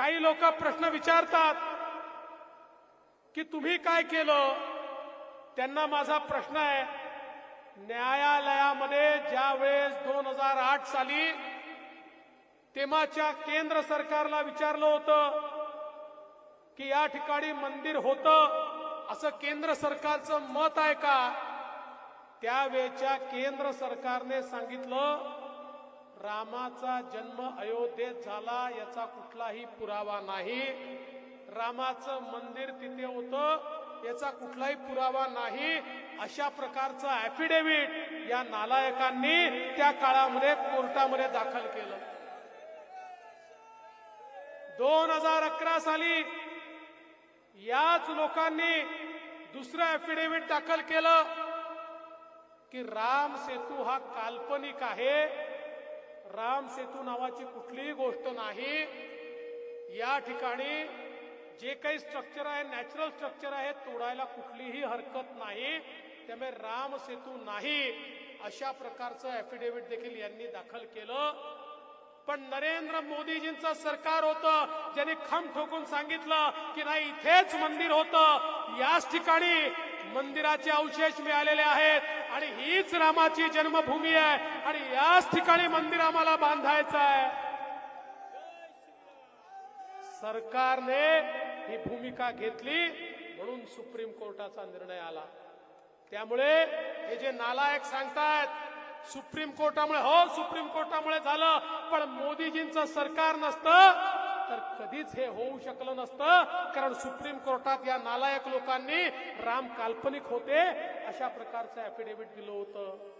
काही लोक प्रश्न विचारतात की तुम्ही काय केलं? त्यांना माझा प्रश्न आहे. न्यायालयामध्ये ज्या वेळेस दोन हजार आठ साली तेव्हाच्या केंद्र सरकारला विचारलं होतं की या ठिकाणी मंदिर होतं असं केंद्र सरकारचं मत आहे का? त्यावेळच्या केंद्र सरकारने सांगितलं रामाचा जन्म अयोध्येत झाला याचा कुठलाही पुरावा नाही. रामाचं मंदिर तिथे होतं याचा कुठलाही पुरावा नाही. अशा प्रकारचं ऍफिडेव्हिट या नालायकांनी त्या काळामध्ये कोर्टामध्ये दाखल केलं. दोन हजार अकरा साली याच लोकांनी दुसरं ऍफिडेव्हिट दाखल केलं की राम सेतू हा काल्पनिक आहे. राम सेतू नावाची कुठलीही गोष्ट नाही. या ठिकाणी जे काही स्ट्रक्चर आहे नॅचरल स्ट्रक्चर आहे तोडायला कुठलीही हरकत नाही. त्यामुळे राम सेतू नाही अशा प्रकारचं ऍफिडेव्हिट देखील यांनी दाखल केलं. पण नरेंद्र मोदीजींचं सरकार होतं ज्यांनी खम ठोकून सांगितलं की नाही इथेच मंदिर होतं. याच ठिकाणी मंदिराचे अवशेष मिळालेले आहेत आणि हीच रामाची जन्मभूमी आहे आणि याच ठिकाणी मंदिर आम्हाला बांधायचं आहे. सरकारने ही भूमिका घेतली म्हणून सुप्रीम कोर्टाचा निर्णय आला. त्यामुळे हे जे नालायक सांगतायत सुप्रीम कोर्टामुळे हो सुप्रीम कोर्टामुळे झालं पण मोदीजींचं सरकार नसतं तर कधीच हे होऊ शकलं नसतं. कारण सुप्रीम कोर्टात या नालायक लोकांनी राम काल्पनिक होते अशा प्रकारचं ऍफिडेव्हिट दिलं होतं.